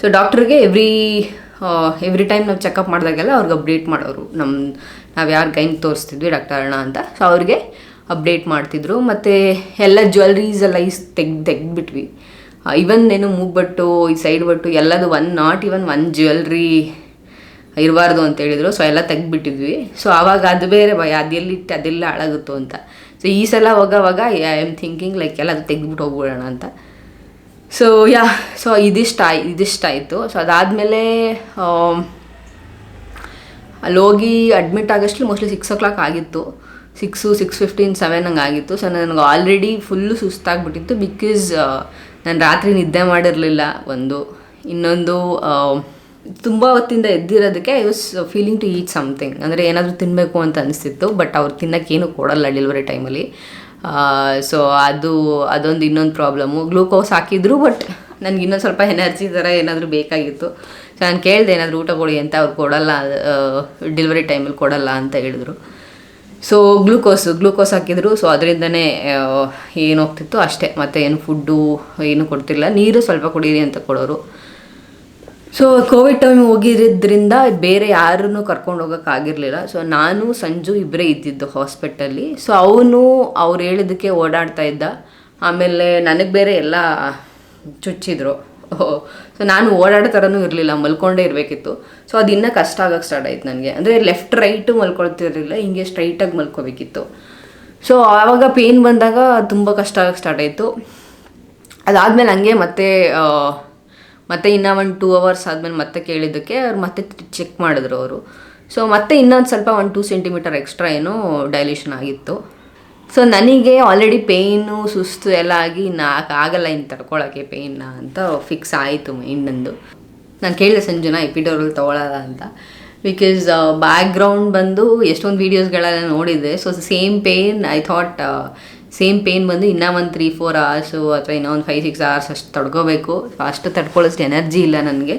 ಸೊ ಡಾಕ್ಟ್ರಿಗೆ ಎವ್ರಿ ಎವ್ರಿ ಟೈಮ್ ನಾವು ಚೆಕಪ್ ಮಾಡಿದಾಗೆಲ್ಲ ಅವ್ರಿಗೆ ಅಪ್ಡೇಟ್ ಮಾಡೋರು. ನಮ್ಮ ನಾವು ಯಾರು ಗೈನ್ ತೋರಿಸ್ತಿದ್ವಿ ಡಾಕ್ಟರ್ ಅಣ್ಣ ಅಂತ. ಸೊ ಅವ್ರಿಗೆ ಅಪ್ಡೇಟ್ ಮಾಡ್ತಿದ್ರು. ಮತ್ತು ಎಲ್ಲ ಜ್ಯುವೆಲ್ರೀಸ್ ಎಲ್ಲ ಈಸ್ ತೆಗ್ದು, ತೆಗ್ದುಬಿಟ್ವಿ. ಇವನ್ ಏನು ಮೂಗ್ಬಟ್ಟು, ಈ ಸೈಡ್ ಬಟ್ಟು ಎಲ್ಲದು one not even one jewellery ಇರಬಾರ್ದು ಅಂತ ಹೇಳಿದ್ರು. ಸೊ ಎಲ್ಲ ತೆಗ್ದುಬಿಟ್ಟಿದ್ವಿ. ಸೊ ಆವಾಗ ಅದು ಬೇರೆ ಭಯ ಅದೆಲ್ಲಿಟ್ಟು ಅದೆಲ್ಲ ಹಾಳಾಗುತ್ತೋ ಅಂತ. ಸೊ ಈ ಸಲ ಹೋಗೋವಾಗ ಐ ಆಮ್ ಥಿಂಕಿಂಗ್ ಲೈಕ್ ಎಲ್ಲ ಅದು ತೆಗ್ದುಬಿಟ್ಟು ಹೋಗ್ಬಿಡೋಣ ಅಂತ. ಸೊ ಯಾ ಸೊ ಇದಿಷ್ಟ ಇದಿಷ್ಟ ಆಯಿತು. ಸೊ ಅದಾದಮೇಲೆ ಅಲ್ಲಿ ಹೋಗಿ ಅಡ್ಮಿಟ್ ಆಗೋಷ್ಟು ಮೋಸ್ಟ್ಲಿ ಸಿಕ್ಸ್ ಓ ಕ್ಲಾಕ್ ಆಗಿತ್ತು. ಸಿಕ್ಸು ಸಿಕ್ಸ್ ಫಿಫ್ಟೀನ್ ಸೆವೆನ್ ಹಂಗೆ ಆಗಿತ್ತು. ಸೊ ನನಗೆ ಆಲ್ರೆಡಿ ಫುಲ್ಲು ಸುಸ್ತಾಗ್ಬಿಟ್ಟಿತ್ತು ಬಿಕಾಸ್ ನಾನು ರಾತ್ರಿ ನಿದ್ದೆ ಮಾಡಿರಲಿಲ್ಲ ಒಂದು. ಇನ್ನೊಂದು ತುಂಬ ಹೊತ್ತಿಂದ ಎದ್ದಿರೋದಕ್ಕೆ I was feeling to eat something ಅಂದರೆ ಏನಾದರೂ ತಿನ್ನಬೇಕು ಅಂತ ಅನಿಸ್ತಿತ್ತು ಬಟ್ ಅವ್ರು ತಿನ್ನೋಕ್ಕೇನು ಕೊಡಲ್ಲ ಡೆಲಿವರಿ ಟೈಮಲ್ಲಿ ಸೊ ಅದು, ಅದೊಂದು ಇನ್ನೊಂದು ಪ್ರಾಬ್ಲಮ್ಮು ಗ್ಲೂಕೋಸ್ ಹಾಕಿದ್ರು ಬಟ್ ನನಗೆ ಇನ್ನೊಂದು ಸ್ವಲ್ಪ ಎನರ್ಜಿ ಥರ ಏನಾದರೂ ಬೇಕಾಗಿತ್ತು. ಸೊ ನಾನು ಕೇಳಿದೆ ಏನಾದರೂ ಊಟ ಕೊಡಿ ಅಂತ ಅವ್ರು ಕೊಡಲ್ಲ ಡೆಲಿವರಿ ಟೈಮಲ್ಲಿ ಕೊಡಲ್ಲ ಅಂತ ಹೇಳಿದ್ರು. ಸೊ ಗ್ಲೂಕೋಸು, ಗ್ಲೂಕೋಸ್ ಹಾಕಿದ್ರು. ಸೊ ಅದರಿಂದನೇ ಏನು ಹೋಗ್ತಿತ್ತು ಅಷ್ಟೇ. ಮತ್ತು ಏನು ಫುಡ್ಡು ಏನು ಕೊಡ್ತಿಲ್ಲ ನೀರು ಸ್ವಲ್ಪ ಕುಡೀರಿ ಅಂತ ಕೊಡೋರು. ಸೊ ಕೋವಿಡ್ ಟೈಮ್ ಹೋಗಿರೋದ್ರಿಂದ ಬೇರೆ ಯಾರನ್ನು ಕರ್ಕೊಂಡು ಹೋಗೋಕ್ಕಾಗಿರಲಿಲ್ಲ ಸೊ ನಾನು, ಸಂಜು ಇಬ್ಬರೇ ಇದ್ದಿದ್ದು ಹಾಸ್ಪಿಟಲಲ್ಲಿ ಸೊ ಅವನು ಅವ್ರು ಹೇಳಿದ್ದಕ್ಕೆ ಓಡಾಡ್ತಾ ಇದ್ದ. ಆಮೇಲೆ ನನಗೆ ಬೇರೆ ಎಲ್ಲ ಚುಚ್ಚಿದ್ರು. ಸೊ ನಾನು ಓಡಾಡೋ ಥರನೂ ಇರಲಿಲ್ಲ. ಮಲ್ಕೊಂಡೇ ಇರಬೇಕಿತ್ತು. ಸೊ ಅದು ಇನ್ನೂ ಕಷ್ಟ ಆಗೋಕ್ಕೆ ಸ್ಟಾರ್ಟ್ ಆಯಿತು ನನಗೆ. ಅಂದರೆ ಲೆಫ್ಟ್ ರೈಟು ಮಲ್ಕೊಳ್ತಿರಲಿಲ್ಲ. ಹಿಂಗೆ ಸ್ಟ್ರೈಟಾಗಿ ಮಲ್ಕೋಬೇಕಿತ್ತು. ಸೊ ಆವಾಗ ಪೇನ್ ಬಂದಾಗ ತುಂಬ ಕಷ್ಟ ಆಗೋಕ್ಕೆ ಸ್ಟಾರ್ಟ್ ಆಯಿತು. ಅದಾದಮೇಲೆ ಹಂಗೆ ಮತ್ತೆ ಮತ್ತೆ ಇನ್ನೂ ಒಂದು ಟೂ ಅವರ್ಸ್ ಆದಮೇಲೆ ಮತ್ತೆ ಕೇಳಿದ್ದಕ್ಕೆ ಅವ್ರು ಮತ್ತೆ ಚೆಕ್ ಮಾಡಿದ್ರು ಅವರು. ಸೊ ಮತ್ತೆ ಇನ್ನೊಂದು ಸ್ವಲ್ಪ ಒಂದು ಟೂ ಸೆಂಟಿಮೀಟರ್ ಎಕ್ಸ್ಟ್ರಾ ಏನೋ ಡೈಲ್ಯೂಷನ್ ಆಗಿತ್ತು. ಸೊ ನನಗೆ ಆಲ್ರೆಡಿ ಪೇಯ್ನು ಸುಸ್ತು ಎಲ್ಲ ಆಗಿ ನಾಲ್ಕು ಆಗಲ್ಲ ಇನ್ನು ತಡ್ಕೊಳಕ್ಕೆ ಪೇಯ್ನ ಅಂತ ಫಿಕ್ಸ್ ಆಯಿತು ಮೈಂಡಂದು ನಾನು ಕೇಳಿದೆ ಸಂಜುನ ಎಪಿಡೋರಲ್ ತೊಗೊಳಲ್ಲ ಅಂತ. ಬಿಕಾಸ್ ಬ್ಯಾಕ್ಗ್ರೌಂಡ್ ಬಂದು ಎಷ್ಟೊಂದು ವೀಡಿಯೋಸ್ಗಳೆಲ್ಲ ನೋಡಿದೆ so same pain I thought same pain ಬಂದು ಇನ್ನೂ ಒಂದು ತ್ರೀ ಫೋರ್ ಅವರ್ಸು ಅಥವಾ ಇನ್ನೂ ಒಂದು ಫೈವ್ ಸಿಕ್ಸ್ ಅವರ್ಸ್ ಅಷ್ಟು ತಡ್ಕೋಬೇಕು. ಅಷ್ಟು ತಡ್ಕೊಳ್ಳೋಷ್ಟು ಎನರ್ಜಿ ಇಲ್ಲ ನನಗೆ.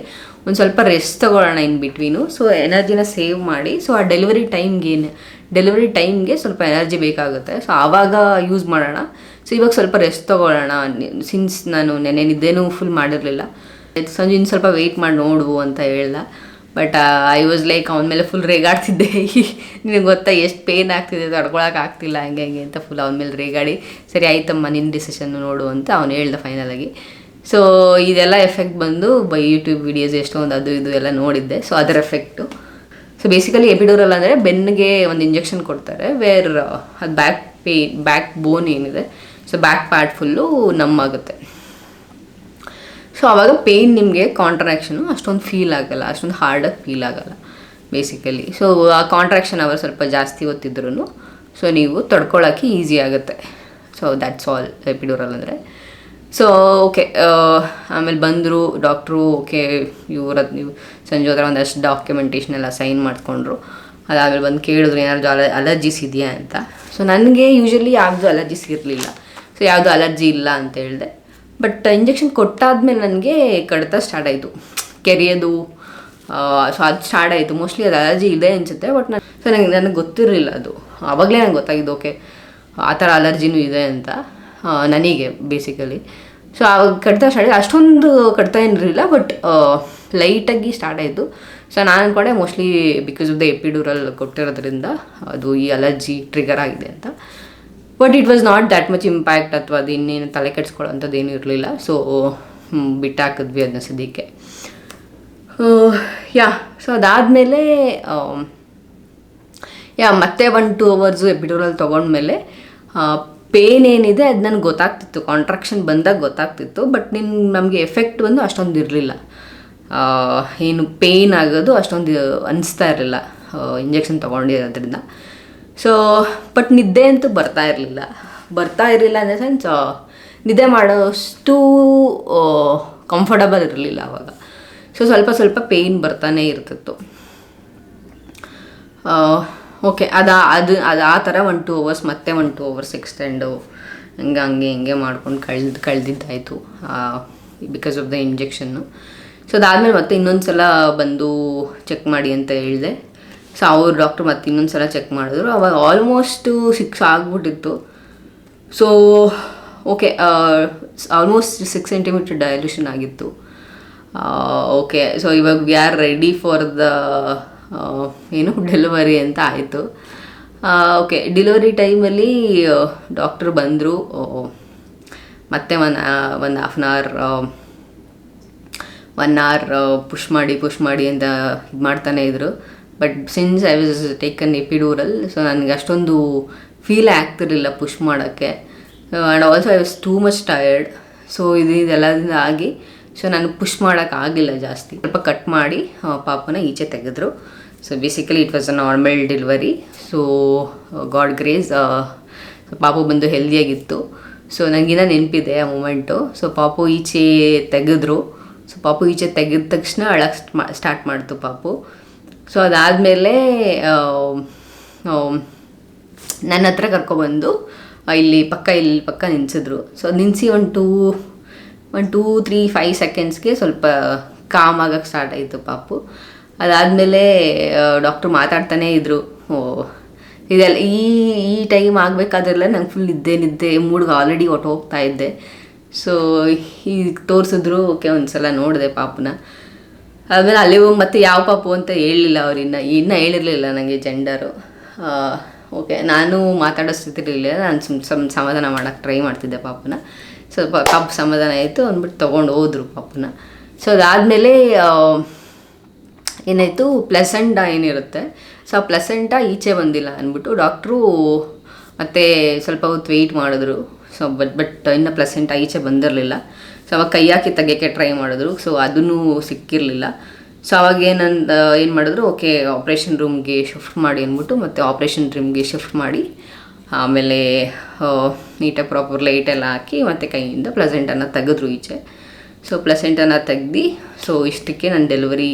ಒಂದು ಸ್ವಲ್ಪ ರೆಸ್ಟ್ ತೊಗೊಳ್ಳೋಣ ಇನ್ ಬಿಟ್ವೀನು ಸೊ ಎನರ್ಜಿನ ಸೇವ್ ಮಾಡಿ. ಸೊ ಆ ಡೆಲಿವರಿ ಟೈಮ್ಗೆ ಡೆಲಿವರಿ ಟೈಮ್ಗೆ ಸ್ವಲ್ಪ ಎನರ್ಜಿ ಬೇಕಾಗುತ್ತೆ. ಸೊ ಆವಾಗ ಯೂಸ್ ಮಾಡೋಣ. ಸೊ ಇವಾಗ ಸ್ವಲ್ಪ ರೆಸ್ಟ್ ತೊಗೊಳ್ಳೋಣ. ಸಿನ್ಸ್ ನಾನು ನೆನೆ ನಿದ್ದೇನೂ ಫುಲ್ ಮಾಡಿರಲಿಲ್ಲ. ಸಂಜೆ ಇನ್ನು ಸ್ವಲ್ಪ ವೆಯ್ಟ್ ಮಾಡಿ ನೋಡು ಅಂತ ಹೇಳ್ದ. ಬಟ್ ಐ ವಾಸ್ ಲೈಕ್ ಅವನ ಮೇಲೆ ಫುಲ್ ರೇಗಾಡ್ತಿದ್ದೆ. ನಿನಗೆ ಗೊತ್ತಾ, ಎಷ್ಟು ಪೇನ್ ಆಗ್ತಿದೆ ತಡ್ಕೊಳಕ್ಕೆ ಆಗ್ತಿಲ್ಲ, ಹಂಗೆ ಹಂಗೆ ಅಂತ ಫುಲ್ ಅವನ ಮೇಲೆ ರೇಗಾಡಿ, ಸರಿ, ಆಯ್ತಮ್ಮ ನಿನ್ನ ಡಿಸಿಷನ್ನು ನೋಡು ಅಂತ ಅವನು ಹೇಳ್ದ ಫೈನಲಾಗಿ ಸೊ ಇದೆಲ್ಲ ಎಫೆಕ್ಟ್ ಬಂದು, ಬೈ ಯೂಟ್ಯೂಬ್ ವಿಡಿಯೋಸ್ ಎಷ್ಟೊಂದು ಅದು ಇದು ಎಲ್ಲ ನೋಡಿದ್ದೆ. ಸೊ ಅದರ ಎಫೆಕ್ಟು ಸೊ ಬೇಸಿಕಲಿ ಎಪಿಡೋರಲ್ ಅಂದರೆ ಬೆನ್ನಿಗೆ ಒಂದು ಇಂಜೆಕ್ಷನ್ ಕೊಡ್ತಾರೆ ವೇರ್ ಅದು ಬ್ಯಾಕ್ ಪೇನ್ ಬ್ಯಾಕ್ ಬೋನ್ ಏನಿದೆ. ಸೊ ಬ್ಯಾಕ್ ಪಾರ್ಟ್ ಫುಲ್ಲು ನಮ್ಮಾಗುತ್ತೆ. ಸೊ ಆವಾಗ ಪೇಯ್ನ್ ನಿಮಗೆ ಕಾಂಟ್ರಾಕ್ಷನು ಅಷ್ಟೊಂದು ಫೀಲ್ ಆಗಲ್ಲ, ಅಷ್ಟೊಂದು ಹಾರ್ಡಾಗಿ ಫೀಲ್ ಆಗಲ್ಲ ಬೇಸಿಕಲಿ ಸೊ ಆ ಕಾಂಟ್ರಾಕ್ಷನ್ ಅವರು ಸ್ವಲ್ಪ ಜಾಸ್ತಿ ಹೊತ್ತಿದ್ರು ಸೊ ನೀವು ತಡ್ಕೊಳ್ಳೋಕ್ಕೆ ಈಸಿ ಆಗುತ್ತೆ. ಸೊ ದ್ಯಾಟ್ಸ್ ಆಲ್ ಎಪಿಡೋರಲ್ ಅಂದರೆ. ಸೊ ಓಕೆ ಆಮೇಲೆ ಬಂದರು ಡಾಕ್ಟ್ರು ಓಕೆ ಇವ್ರ ನೀವು ಸಂಜೆ ಹೋದ್ರೆ ಒಂದಷ್ಟು ಡಾಕ್ಯುಮೆಂಟೇಷನ್ ಎಲ್ಲ ಸೈನ್ ಮಾಡಿಕೊಂಡ್ರು. ಅದಾದಮೇಲೆ ಬಂದು ಕೇಳಿದ್ರು, ಏನಾದ್ರು ಅಲ ಅಲರ್ಜೀಸ್ ಇದೆಯಾ ಅಂತ. ಸೊ ನನಗೆ ಯೂಶಲಿ ಯಾವುದು ಅಲರ್ಜೀಸ್ ಇರಲಿಲ್ಲ. ಸೊ ಯಾವುದು ಅಲರ್ಜಿ ಇಲ್ಲ ಅಂತ ಹೇಳಿದೆ. ಬಟ್ ಇಂಜೆಕ್ಷನ್ ಕೊಟ್ಟಾದ್ಮೇಲೆ ನನಗೆ ಕಡಿತ ಸ್ಟಾರ್ಟ್ ಆಯಿತು. ಕೆರೆಯೋದು ಸೊ ಅದು ಸ್ಟಾರ್ಟ್ ಆಯಿತು. ಮೋಸ್ಟ್ಲಿ ಅದು ಅಲರ್ಜಿ ಇದೆ ಅನಿಸುತ್ತೆ ಬಟ್ ನಾನು ಸೊ ನನಗೆ ನನಗೆ ಗೊತ್ತಿರಲಿಲ್ಲ ಅದು. ಆವಾಗಲೇ ನಂಗೆ ಗೊತ್ತಾಗಿದ್ದು ಓಕೆ ಆ ಥರ ಅಲರ್ಜಿನೂ ಇದೆ ಅಂತ ನನಗೆ ಬೇಸಿಕಲಿ ಸೊ ಆವಾಗ ಕಡಿತ ಸ್ಟಾರ್ಟ್ ಆಯಿತು. ಅಷ್ಟೊಂದು ಕಡಿತ ಏನಿರಲಿಲ್ಲ ಬಟ್ ಲೈಟಾಗಿ ಸ್ಟಾರ್ಟ್ ಆಯಿತು. ಸೊ ನಾನು ಅಂದ್ಕೊಂಡೆ ಮೋಸ್ಟ್ಲಿ ಬಿಕಾಸ್ ಆಫ್ ದ ಎಪಿಡೂರಲ್ಲಿ ಕೊಟ್ಟಿರೋದ್ರಿಂದ ಅದು ಈ ಅಲರ್ಜಿ ಟ್ರಿಗರ್ ಆಗಿದೆ ಅಂತ. But it was not that much impact ಅಥವಾ ಅದು ಇನ್ನೇನು ತಲೆ ಕೆಡ್ಸ್ಕೊಳ್ಳೋಂಥದ್ದು ಏನೂ ಇರಲಿಲ್ಲ. ಸೊ ಬಿಟ್ಟಾಕಿದ್ವಿ ಅದನ್ನ ಸದ್ಯಕ್ಕೆ. ಯಾ ಸೊ ಅದಾದಮೇಲೆ ಯಾ, ಮತ್ತೆ ಒನ್ ಟೂ ಅವರ್ಸು ಎಪಿಡೋರಲ್ಲಿ ತೊಗೊಂಡ್ಮೇಲೆ ಪೇನ್ ಏನಿದೆ ಅದು ನನಗೆ ಗೊತ್ತಾಗ್ತಿತ್ತು. ಕಾಂಟ್ರಾಕ್ಷನ್ ಬಂದಾಗ ಗೊತ್ತಾಗ್ತಿತ್ತು ಬಟ್ ನಿನ್ನ ನಮಗೆ ಎಫೆಕ್ಟ್ ಬಂದು ಅಷ್ಟೊಂದು ಇರಲಿಲ್ಲ. ಏನು ಪೇಯ್ನ್ ಆಗೋದು ಅಷ್ಟೊಂದು ಅನಿಸ್ತಾ ಇರಲಿಲ್ಲ. ಇಂಜೆಕ್ಷನ್ ತೊಗೊಂಡಿರೋದ್ರಿಂದ. ಸೊ ಬಟ್ ನಿದ್ದೆ ಅಂತೂ ಬರ್ತಾ ಇರಲಿಲ್ಲ. ಬರ್ತಾ ಇರಲಿಲ್ಲ ಅಂದರೆ ಸೆನ್ಸ್ ನಿದ್ದೆ ಮಾಡೋಷ್ಟು ಕಂಫರ್ಟಬಲ್ ಇರಲಿಲ್ಲ ಅವಾಗ. ಸೊ ಸ್ವಲ್ಪ ಸ್ವಲ್ಪ ಪೇಯ್ನ್ ಬರ್ತಾನೆ ಇರ್ತಿತ್ತು. ಓಕೆ ಅದು ಅದು ಅದು ಆ ಥರ ಒನ್ ಟೂ ಅವರ್ಸ್ ಮತ್ತೆ ಒನ್ ಟೂ ಅವರ್ಸ್ ಎಕ್ಸ್ಟೆಂಡು ಹಂಗೆ ಹಂಗೆ, ಹಿಂಗೆ ಮಾಡ್ಕೊಂಡು ಕಳ್ದು, ಕಳೆದಿದ್ದಾಯಿತು ಬಿಕಾಸ್ ಆಫ್ ದ ಇಂಜೆಕ್ಷನ್ನು ಸೊ ಅದಾದಮೇಲೆ ಮತ್ತೆ ಇನ್ನೊಂದು ಸಲ ಬಂದು ಚೆಕ್ ಮಾಡಿ ಅಂತ ಹೇಳಿದೆ. ಸೊ ಅವ್ರು ಡಾಕ್ಟರ್ ಮತ್ತೆ ಇನ್ನೊಂದು ಸಲ ಚೆಕ್ ಮಾಡಿದ್ರು. ಅವಾಗ ಆಲ್ಮೋಸ್ಟು ಸಿಕ್ಸ್ ಆಗ್ಬಿಟ್ಟಿತ್ತು. So okay almost six centimetre dilution ಆಗಿತ್ತು. ಓಕೆ ಸೊ ಇವಾಗ we are ready for the ಏನು ಡೆಲಿವರಿ ಅಂತ ಆಯಿತು. ಓಕೆ ಡೆಲಿವರಿ ಟೈಮಲ್ಲಿ ಡಾಕ್ಟ್ರು ಬಂದರು. ಮತ್ತೆ ಒನ್ ಒಂದು half an hour one hour push ಮಾಡಿ ಪುಷ್ ಮಾಡಿ ಅಂತ ಇದು ಮಾಡ್ತಾನೆ ಇದ್ರು. But since I was taken epidural so ನನಗೆ ಅಷ್ಟೊಂದು ಫೀಲ್ ಆಗ್ತಿರಲಿಲ್ಲ ಪುಷ್ ಮಾಡೋಕ್ಕೆ. And also I was too much tired so ಇದು ಇದೆಲ್ಲದಿಂದ ಆಗಿ ಸೊ ನಾನು ಪುಷ್ ಮಾಡೋಕ್ಕಾಗಿಲ್ಲ ಜಾಸ್ತಿ. ಸ್ವಲ್ಪ ಕಟ್ ಮಾಡಿ ಪಾಪನ ಈಚೆ ತೆಗೆದ್ರು. So basically it was a normal delivery so God grace ಪಾಪು ಬಂದು ಹೆಲ್ದಿಯಾಗಿತ್ತು ಸೊ ನನಗಿನ್ನ ನೆನಪಿದೆ ಆ ಮೂಮೆಂಟು ಸೊ ಪಾಪು ಈಚೆ ತೆಗೆದ್ರು. ಸೊ ಪಾಪು ಈಚೆ ತೆಗೆದ ತಕ್ಷಣ ಅಳಕ್ಕೆ ಸ್ಟಾರ್ಟ್ ಮಾಡ್ತು ಪಾಪು. ಸೊ ಅದಾದಮೇಲೆ ನನ್ನ ಹತ್ರ ಕರ್ಕೊಬಂದು ಇಲ್ಲಿ ಪಕ್ಕ ಇಲ್ಲಿ ಪಕ್ಕ ನಿಲ್ಸಿದ್ರು ಸೊ ನಿಲ್ಲಿಸಿ ಒಂದು ಟೂ ಒಂದು ಟೂ, ತ್ರೀ, ಫೈವ್ ಸೆಕೆಂಡ್ಸ್ಗೆ ಸ್ವಲ್ಪ ಕಾಮ್ ಆಗೋಕ್ಕೆ ಸ್ಟಾರ್ಟ್ ಆಯಿತು ಪಾಪು. ಅದಾದಮೇಲೆ ಡಾಕ್ಟ್ರು ಮಾತಾಡ್ತಾನೇ ಇದ್ದರು ಓ, ಇದೆಲ್ಲ, ಈ ಈ ಟೈಮ್ ಆಗಬೇಕಾದ್ರೆಲ್ಲ ನಂಗೆ ಫುಲ್ ನಿದ್ದೆ ನಿದ್ದೆ ಮೂಡ್ಗೆ ಆಲ್ರೆಡಿ ಒಟ್ಟು ಹೋಗ್ತಾ ಇದ್ದೆ. ಸೊ ಈಗ ತೋರಿಸಿದ್ರು ಓಕೆ ಒಂದು ಸಲ ನೋಡಿದೆ ಪಾಪನ. ಆಮೇಲೆ ಅಲ್ಲಿ ಹೋಗಿ ಮತ್ತೆ ಯಾವ ಪಾಪು ಅಂತ ಹೇಳಲಿಲ್ಲ ಅವ್ರು ಇನ್ನು, ಇನ್ನೂ ಹೇಳಿರಲಿಲ್ಲ ನನಗೆ ಜೆಂಡರು ಓಕೆ ನಾನು ಮಾತಾಡೋ ಸ್ಥಿತಿಲಿಲ್ಲ ನಾನು ಸುಮ್, ಸಮ್ ಸಮಾಧಾನ ಮಾಡೋಕ್ಕೆ ಟ್ರೈ ಮಾಡ್ತಿದ್ದೆ ಪಾಪನ. ಸ್ವಲ್ಪ ಪಾಪ ಸಮಾಧಾನ ಆಯಿತು, ಅಂದ್ಬಿಟ್ಟು ತೊಗೊಂಡು ಹೋದ್ರು ಪಾಪನ. ಸೊ ಅದಾದಮೇಲೆ ಏನಾಯಿತು ಪ್ಲೆಸೆಂಟ ಏನಿರುತ್ತೆ. ಸೊ ಆ ಪ್ಲೆಸೆಂಟ ಈಚೆ ಬಂದಿಲ್ಲ ಅಂದ್ಬಿಟ್ಟು ಡಾಕ್ಟ್ರು ಮತ್ತೆ ಸ್ವಲ್ಪ ಹೊತ್ತು ವೆಯ್ಟ್ ಮಾಡಿದ್ರು. ಸೊ ಬಟ್ ಬಟ್ ಇನ್ನು ಪ್ಲೆಸೆಂಟ ಈಚೆ ಬಂದಿರಲಿಲ್ಲ. ಸೊ ಅವಾಗ ಕೈ ಹಾಕಿ ತೆಗಿಯೋಕ್ಕೆ ಟ್ರೈ ಮಾಡಿದ್ರು. ಸೊ ಅದನ್ನು ಸಿಕ್ಕಿರಲಿಲ್ಲ. ಸೊ ಅವಾಗ ಏನಂದ, ಏನು ಮಾಡಿದ್ರು ಓಕೆ ಆಪ್ರೇಷನ್ ರೂಮ್ಗೆ ಶಿಫ್ಟ್ ಮಾಡಿ ಅಂದ್ಬಿಟ್ಟು ಮತ್ತು ಆಪ್ರೇಷನ್ ರೂಮ್ಗೆ ಶಿಫ್ಟ್ ಮಾಡಿ, ಆಮೇಲೆ ನೀಟಾಗಿ ಪ್ರಾಪರ್ ಲೈಟ್ ಎಲ್ಲ ಹಾಕಿ ಮತ್ತು ಕೈಯಿಂದ ಪ್ಲಸೆಂಟನ್ನು ತೆಗೆದ್ರು ಈಚೆ. ಸೊ ಪ್ಲಸೆಂಟನ್ನು ತೆಗ್ದು ಸೊ ಇಷ್ಟಕ್ಕೆ ನನ್ನ ಡೆಲಿವರಿ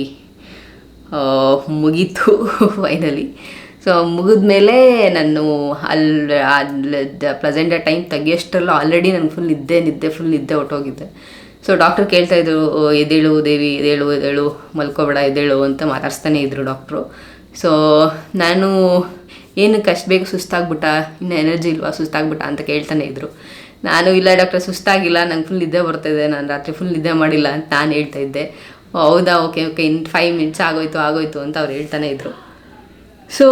ಮುಗೀತು ಫೈನಲಿ ಸೊ ಮುಗಿದ್ಮೇಲೆ ನಾನು ಅಲ್ಲಿ ಅಲ್ಲಿ ಪ್ರೆಸೆಂಟ್ ಟೈಮ್ ತೆಗಿಯೋಷ್ಟರಲ್ಲೂ ಆಲ್ರೆಡಿ ನನಗೆ ಫುಲ್ ನಿದ್ದೆ ನಿದ್ದೆ ಫುಲ್ ನಿದ್ದೆ ಹೊಟ್ಟೋಗಿದ್ದೆ ಸೊ ಡಾಕ್ಟ್ರು ಕೇಳ್ತಾಯಿದ್ರು ಎದೇಳು ದೇವಿ ಎದೇಳು ಎದೇಳು ಮಲ್ಕೋಬೇಡ ಎದೇಳು ಅಂತ ಮಾತಾಡ್ಸ್ತಾನೆ ಇದ್ರು ಡಾಕ್ಟ್ರು ಸೊ ನಾನು, ಏನಕ್ಕೆ ಅಷ್ಟು ಬೇಗ ಸುಸ್ತಾಗ್ಬಿಟ್ಟ? ಇನ್ನು ಎನರ್ಜಿ ಇಲ್ವಾ? ಸುಸ್ತಾಗ್ಬಿಟ್ಟ? ಅಂತ ಕೇಳ್ತಾನೆ ಇದ್ರು. ನಾನು, ಇಲ್ಲ ಡಾಕ್ಟರ್ ಸುಸ್ತಾಗಿಲ್ಲ. ನಂಗೆ ಫುಲ್ ನಿದ್ದೆ ಬರ್ತಾಯಿದೆ ನಾನು ರಾತ್ರಿ ಫುಲ್ ನಿದ್ದೆ ಮಾಡಿಲ್ಲ ಅಂತ ನಾನು ಹೇಳ್ತಾ ಇದ್ದೆ. ಹೌದಾ? ಓಕೆ ಓಕೆ ಇನ್ನು ಫೈವ್ ಮಿನಿಟ್ಸ್ ಆಗೋಯ್ತು ಆಗೋಯ್ತು ಅಂತ ಅವ್ರು ಹೇಳ್ತಾನೆ ಇದ್ರು. ಸೊ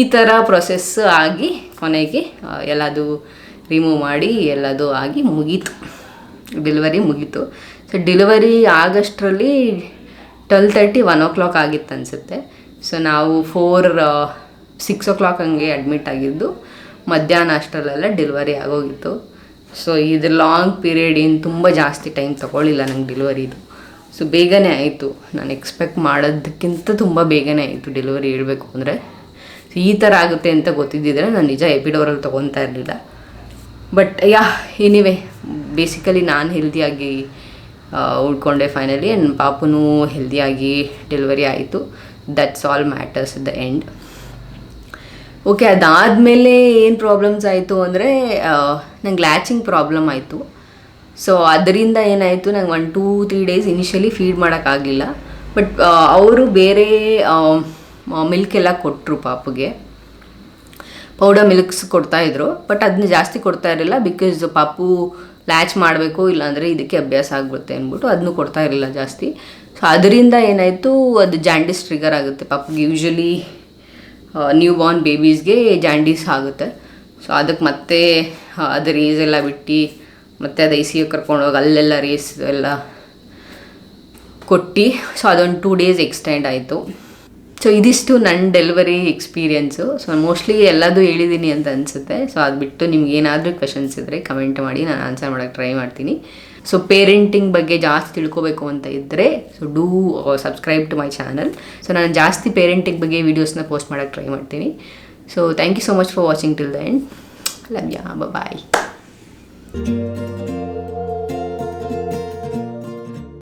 ಈ ಥರ ಪ್ರೊಸೆಸ್ ಆಗಿ ಕೊನೆಗೆ ಎಲ್ಲದು ರಿಮೂವ್ ಮಾಡಿ, ಎಲ್ಲದು ಆಗಿ ಮುಗೀತು. ಡೆಲಿವರಿ ಮುಗೀತು. ಸೊ ಡೆಲಿವರಿ ಆಗಷ್ಟರಲ್ಲಿ twelve thirty one o'clock ಆಗಿತ್ತು ಅನಿಸುತ್ತೆ. ಸೊ ನಾವು ಫೋರ್ ಸಿಕ್ಸ್ ಓ ಕ್ಲಾಕ್ ಹಂಗೆ ಅಡ್ಮಿಟ್ ಆಗಿದ್ದು, ಮಧ್ಯಾಹ್ನ ಅಷ್ಟರಲ್ಲೆಲ್ಲ ಡೆಲಿವರಿ ಆಗೋಗಿತ್ತು. ಸೊ ಇದು ಲಾಂಗ್ ಪೀರಿಯಡ್ ಏನು ತುಂಬ ಜಾಸ್ತಿ ಟೈಮ್ ತೊಗೊಳ್ಳಿಲ್ಲ ನಂಗೆ ಡೆಲಿವರಿದು ಸೊ ಬೇಗನೆ ಆಯಿತು. ನಾನು ಎಕ್ಸ್ಪೆಕ್ಟ್ ಮಾಡೋದಕ್ಕಿಂತ ತುಂಬ ಬೇಗನೆ ಆಯಿತು ಡೆಲಿವರಿ ಹೇಳಬೇಕು ಅಂದರೆ. ಸೊ ಈ ಥರ ಆಗುತ್ತೆ ಅಂತ ಗೊತ್ತಿದ್ದಿದ್ರೆ ನಾನು ನಿಜ ಎಪಿಡೋರಲ್ಲಿ ತೊಗೊತಾ ಇರಲಿಲ್ಲ. ಬಟ್ ಯಾ ಎನಿವೆ ಬೇಸಿಕಲಿ ನಾನು ಹೆಲ್ದಿಯಾಗಿ ಉಳ್ಕೊಂಡೆ ಫೈನಲಿ ಆ್ಯಂಡ್ ಪಾಪುನೂ ಹೆಲ್ದಿಯಾಗಿ ಡೆಲಿವರಿ ಆಯಿತು. That's all matters the end okay ಅದಾದಮೇಲೆ ಏನು ಪ್ರಾಬ್ಲಮ್ಸ್ ಆಯಿತು ಅಂದರೆ ನಂಗೆ ಲ್ಯಾಚಿಂಗ್ ಪ್ರಾಬ್ಲಮ್ ಆಯಿತು. ಸೊ ಅದರಿಂದ ಏನಾಯಿತು, ನಂಗೆ one two three days initially feed ಮಾಡೋಕ್ಕಾಗಲಿಲ್ಲ ಬಟ್ ಅವರು ಬೇರೆ ಮಿಲ್ಕ್ ಎಲ್ಲ ಕೊಟ್ಟರು ಪಾಪುಗೆ. ಪೌಡರ್ ಮಿಲ್ಕ್ಸ್ ಕೊಡ್ತಾಯಿದ್ರು ಬಟ್ ಅದನ್ನ ಜಾಸ್ತಿ ಕೊಡ್ತಾ ಇರಲಿಲ್ಲ ಬಿಕಾಸ್ ಪಾಪು ಲ್ಯಾಚ್ ಮಾಡಬೇಕು, ಇಲ್ಲಾಂದರೆ ಇದಕ್ಕೆ ಅಭ್ಯಾಸ ಆಗ್ಬಿಡುತ್ತೆ ಅಂದ್ಬಿಟ್ಟು ಅದನ್ನು ಕೊಡ್ತಾ ಇರಲಿಲ್ಲ ಜಾಸ್ತಿ. ಸೊ ಅದರಿಂದ ಏನಾಯಿತು, ಅದು ಜಾಂಡಿಸ್ ಟ್ರಿಗರ್ ಆಗುತ್ತೆ ಪಾಪುಗೆ. ಯೂಶ್ವಲಿ ನ್ಯೂ ಬಾರ್ನ್ ಬೇಬೀಸ್ಗೆ ಜಾಂಡೀಸ್ ಆಗುತ್ತೆ. ಸೊ ಅದಕ್ಕೆ ಮತ್ತೆ ಅದರ ಏಜ್ ಎಲ್ಲ ಬಿಟ್ಟು ಮತ್ತೆ ಅದು ಐ ಸಿ ಯು ಕರ್ಕೊಂಡೋಗಿ ಅಲ್ಲೆಲ್ಲ ರೇಸ್ ಎಲ್ಲ ಕೊಟ್ಟು. ಸೊ ಅದೊಂದು ಟೂ ಡೇಸ್ ಎಕ್ಸ್ಟೆಂಡ್ ಆಯಿತು. ಸೊ ಇದಿಷ್ಟು ನನ್ನ ಡೆಲಿವರಿ ಎಕ್ಸ್ಪೀರಿಯೆನ್ಸು ಸೊ ಮೋಸ್ಟ್ಲಿ ಎಲ್ಲದೂ ಹೇಳಿದ್ದೀನಿ ಅಂತ ಅನಿಸುತ್ತೆ. ಸೊ ಅದು ಬಿಟ್ಟು ನಿಮ್ಗೆ ಏನಾದರೂ ಕ್ವೆಶನ್ಸ್ ಇದ್ದರೆ ಕಮೆಂಟ್ ಮಾಡಿ, ನಾನು ಆನ್ಸರ್ ಮಾಡೋಕ್ಕೆ ಟ್ರೈ ಮಾಡ್ತೀನಿ. ಸೊ ಪೇರೆಂಟಿಂಗ್ ಬಗ್ಗೆ ಜಾಸ್ತಿ ತಿಳ್ಕೋಬೇಕು ಅಂತ ಇದ್ದರೆ so do subscribe to my channel so ನಾನು ಜಾಸ್ತಿ ಪೇರೆಂಟಿಂಗ್ ಬಗ್ಗೆ ವೀಡಿಯೋಸ್ನ ಪೋಸ್ಟ್ ಮಾಡೋಕ್ಕೆ ಟ್ರೈ ಮಾಡ್ತೀನಿ. So thank you so much for watching till the end love ya bye ああ。